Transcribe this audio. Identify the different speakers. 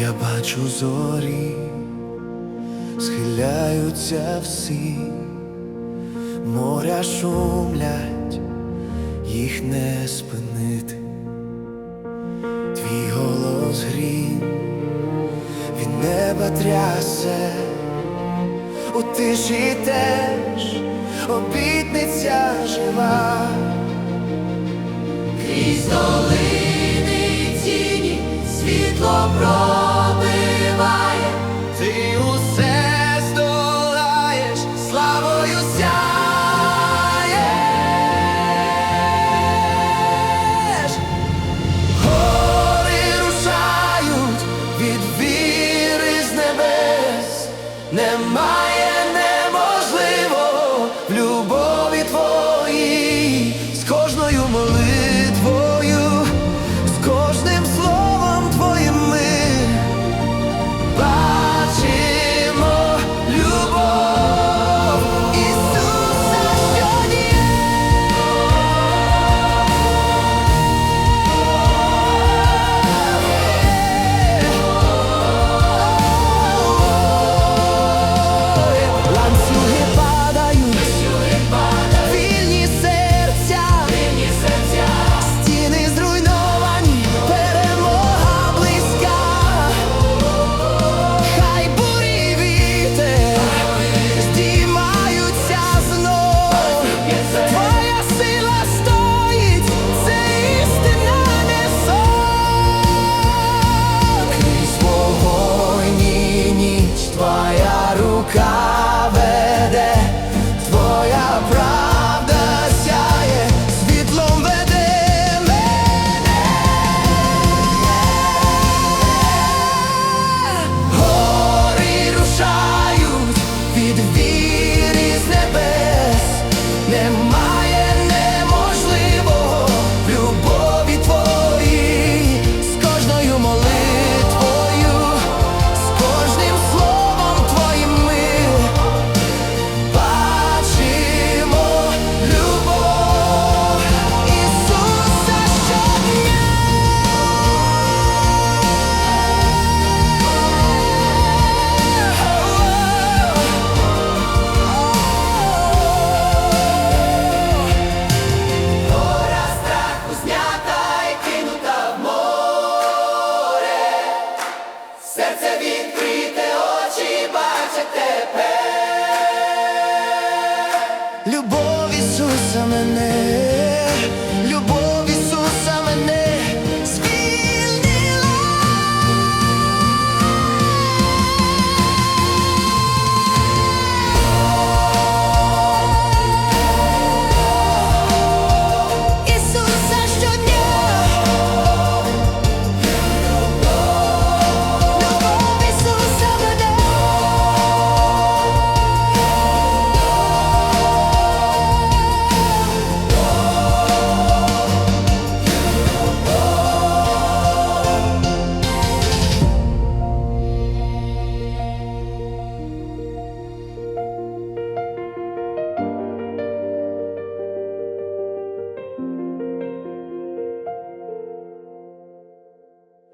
Speaker 1: Я бачу зорі, схиляються всі, моря шумлять, їх не спинити, твій голос грім, від неба трясе, у тиші теж обітниця жива,
Speaker 2: крізь долини тіні світло
Speaker 1: про.
Speaker 2: Never. már lugar. summer night